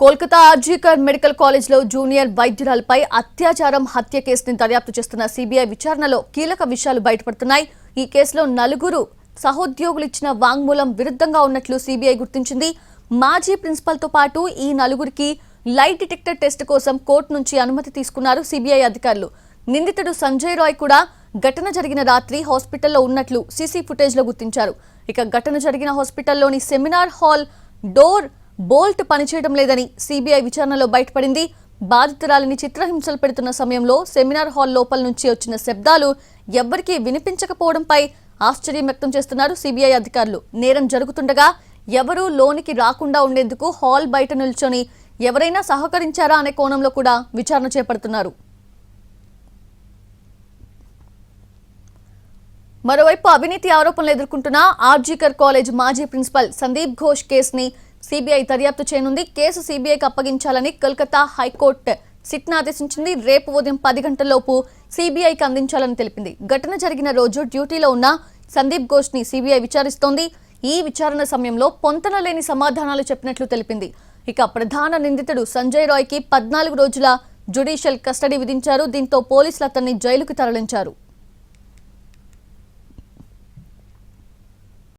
Kolkata RG Kar medical కాలేజ్లో junior వైద్యురాలపై అత్యాచారం హత్య కేసుని దర్యాప్తు చేస్తున్న సిబిఐ విచారణలో కీలక విషయాలు బయటపడుతున్నాయి. ఈ కేసులో నలుగురు సహోద్యోగులు ఇచ్చిన వాంగ్మూలం విరుద్ధంగా ఉన్నట్లు సిబిఐ గుర్తించింది. మాజీ ప్రిన్సిపల్తో పాటు ఈ నలుగురికి లైట్ డిటెక్టర్ టెస్ట్ కోసం కోర్టు నుంచి అనుమతి తీసుకున్నారు సిబిఐ అధికారులు. నిందితుడు సంజయ్ రాయ్ కూడా ఘటన జరిగిన రాత్రి హాస్పిటల్లో ఉన్నట్లు సీసీ ఫుటేజ్లో గుర్తించారు. ఇక ఘటన జరిగిన హాస్పిటల్లోని సెమినార్ హాల్ డోర్ బోల్ట్ పనిచేయడం లేదని సిబిఐ విచారణలో బయటపడింది. బాధితురాలిని చిత్రహింసలు పెడుతున్న సమయంలో సెమినార్ హాల్ లోపల నుంచి వచ్చిన శబ్దాలు ఎవ్వరికీ వినిపించకపోవడంపై ఆశ్చర్యం వ్యక్తం చేస్తున్నారు సిబిఐ అధికారులు. నేరం జరుగుతుండగా ఎవరూ లోనికి రాకుండా ఉండేందుకు హాల్ బయట నిల్చొని ఎవరైనా సహకరించారా అనే కోణంలో కూడా విచారణ చేపడుతున్నారు. మరోవైపు అవినీతి ఆరోపణలు ఎదుర్కొంటున్న ఆర్జీకర్ కాలేజ్ మాజీ ప్రిన్సిపల్ సందీప్ ఘోష్ కేసుని సిబిఐ దర్యాప్తు చేయనుంది. కేసు సిబిఐకి అప్పగించాలని కోల్కతా హైకోర్టు సిట్ను ఆదేశించింది. రేపు ఉదయం పది గంటలలోపు సిబిఐకి అందించాలని తెలిపింది. ఘటన జరిగిన రోజు డ్యూటీలో ఉన్న సందీప్ ఘోష్ని సిబిఐ విచారిస్తోంది. ఈ విచారణ సమయంలో పొంతన లేని సమాధానాలు చెప్పినట్లు తెలిపింది. ఇక ప్రధాన నిందితుడు సంజయ్ రాయ్కి పద్నాలుగు రోజుల జ్యుడిషియల్ కస్టడీ విధించారు. దీంతో పోలీసులు అతన్ని జైలుకు తరలించారు.